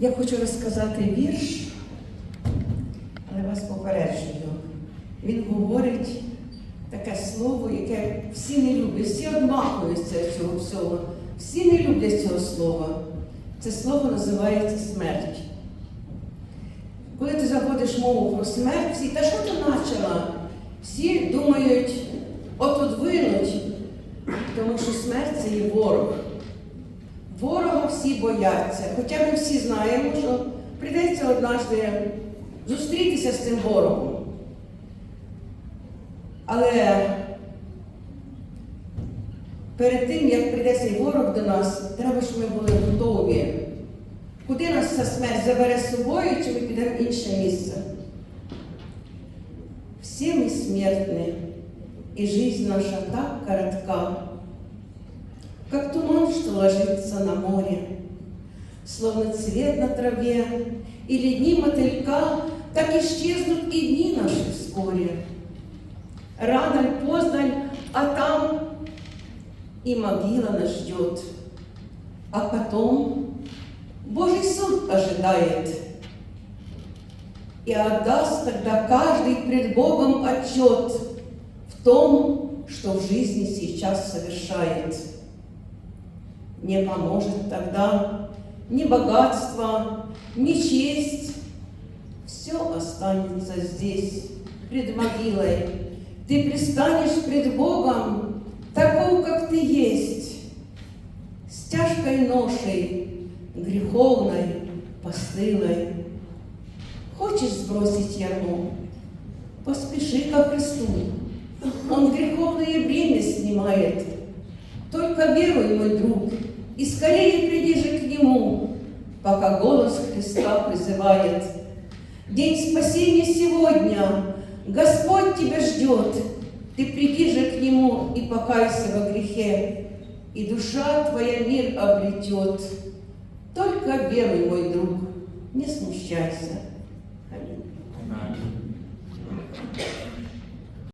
Я хочу розказати вірш, але вас попереджую. Він говорить таке слово, яке всі не люблять, всі одмахуються цього всього. Всі не люблять цього слова. Це слово називається смерть. Коли ти заводиш мову про смерть, всі, та що ти почала? Всі думають, от винуть, тому що смерть це є ворог. Всі бояться. Хоча ми всі знаємо, що прийдеться однажды зустрітися з цим ворогом. Але перед тим, як прийде цей ворог до нас, треба, щоб ми були готові. Куди нас ця смерть забере з собою, чи ми підемо в інше місце? Всі ми смертні, і жизнь наша так коротка, как туман, что ложится на море, словно цвет на траве, или дни мотылька, так исчезнут и дни наши вскоре. Рано ль, поздно ль, а там и могила нас ждет. А потом Божий суд ожидает. И отдаст тогда каждый пред Богом отчет в том, что в жизни сейчас совершает. Не поможет тогда ни богатство, ни честь. Все останется здесь, пред могилой. Ты пристанешь пред Богом, таков, как ты есть, с тяжкой ношей, греховной, постылой. Хочешь сбросить ярмо? Поспеши ко Христу. Он греховное бремя снимает. Только веруй, мой друг, и скорее приди же к Нему, пока голос Христа призывает. День спасения сегодня, Господь тебя ждет. Ты приди же к Нему и покайся во грехе, и душа твоя мир обретет. Только веруй, мой друг, не смущайся. Аминь.